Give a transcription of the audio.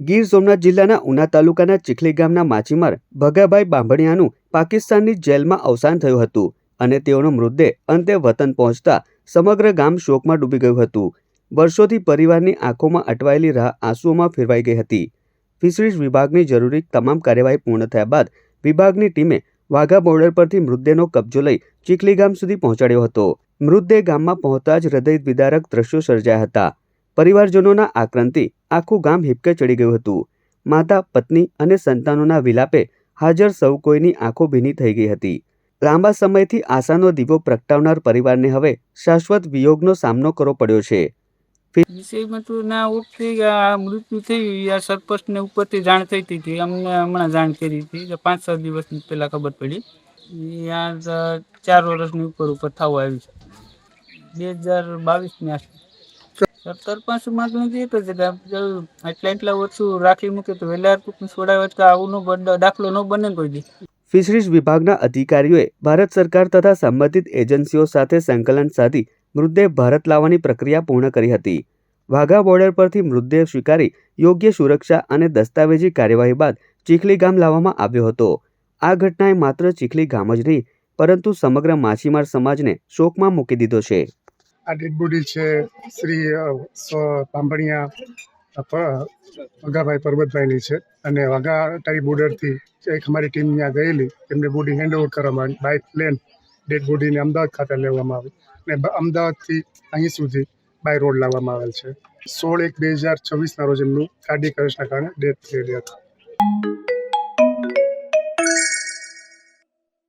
ગીર સોમનાથ જિલ્લાના ઉના તાલુકાના ચીખલી ગામના માછીમાર ભગાભાઈ બાંભણિયાનું પાકિસ્તાનની જેલમાં અવસાન થયું હતું અને તેઓનો મૃતદેહ અંતે વતન પહોંચતા સમગ્ર ગામ શોકમાં ડૂબી ગયું હતું. વર્ષોથી પરિવારની આંખોમાં અટવાયેલી રાહ આંસુઓમાં ફેરવાઈ ગઈ હતી. ફિશરીઝ વિભાગની જરૂરી તમામ કાર્યવાહી પૂર્ણ થયા બાદ વિભાગની ટીમે વાઘા બોર્ડર પરથી મૃતદેહનો કબજો લઈ ચીખલી ગામ સુધી પહોંચાડ્યો હતો. મૃતદેહ ગામમાં પહોંચતા જ હૃદય વિદારક દ્રશ્યો સર્જાયા હતા. પરિવારજનોના આક્રંદથી આખું ગામ હિપકે ચડી ગયું હતું. માતા, પત્ની અને સંતાનોના વિલાપે હાજર સૌ કોઈની આંખો ભીની થઈ ગઈ હતી. લાંબા સમયથી આશાનો દીવો પ્રગટાવનાર પરિવારને હવે શાશ્વત વિયોગનો સામનો કરવો પડ્યો છે. વિષયમાં મૃત્યુ થયું આ સરપંચને ઉપરથી જાણ થઈ હતી અમને હમણાં જાણ કરી હતી. પાંચ સાત દિવસ પહેલાં ખબર પડી. આ ચાર વર્ષની ઉપર ઉપર થવા આવી છે. બે હજાર બાવીસની આસપાસ. સરપંચ માગણી હતી તો જ એટલા એટલા ઓછું રાખી મૂકે તો વહેલા છોડાવે તો આવું નો દાખલો ન બને કોઈ દી. ફિશરીઝ વિભાગના અધિકારીઓએ ભારત સરકાર તથા સંબંધિત એજન્સીઓ સાથે સંકલન સાધી મૃતદેહ ભારત લાવવાની પ્રક્રિયા પૂર્ણ કરી હતી. વાઘા બોર્ડર પરથી મૃતદેહ સ્વીકારી યોગ્ય સુરક્ષા અને દસ્તાવેજી કાર્યવાહી બાદ ચીખલી ગામ લાવવામાં આવ્યો હતો. આ ઘટનાએ માત્ર ચીખલી ગામ જ નહીં, પરંતુ સમગ્ર માછીમાર સમાજને શોકમાં મૂકી દીધો છે. આ ડેડ બોડી છે શ્રી અ, વાઘાભાઈ પરબતભાઈની છે. અને વાઘા અટારી બોર્ડરથી એક અમારી ટીમ ત્યાં ગયેલી. એમને બોડી હેન્ડઓવર કરવામાં આવી. બાય પ્લેન ડેડ બોડીને અમદાવાદ ખાતે લેવામાં આવી. અને અમદાવાદથી અહીં સુધી બાય રોડ લાવવામાં આવેલ છે. સોળ એક બે હજાર છવ્વીસના રોજ એમનું કાર્ડિયક અરેસ્ટના કારણે ડેથ થયેલી હતી.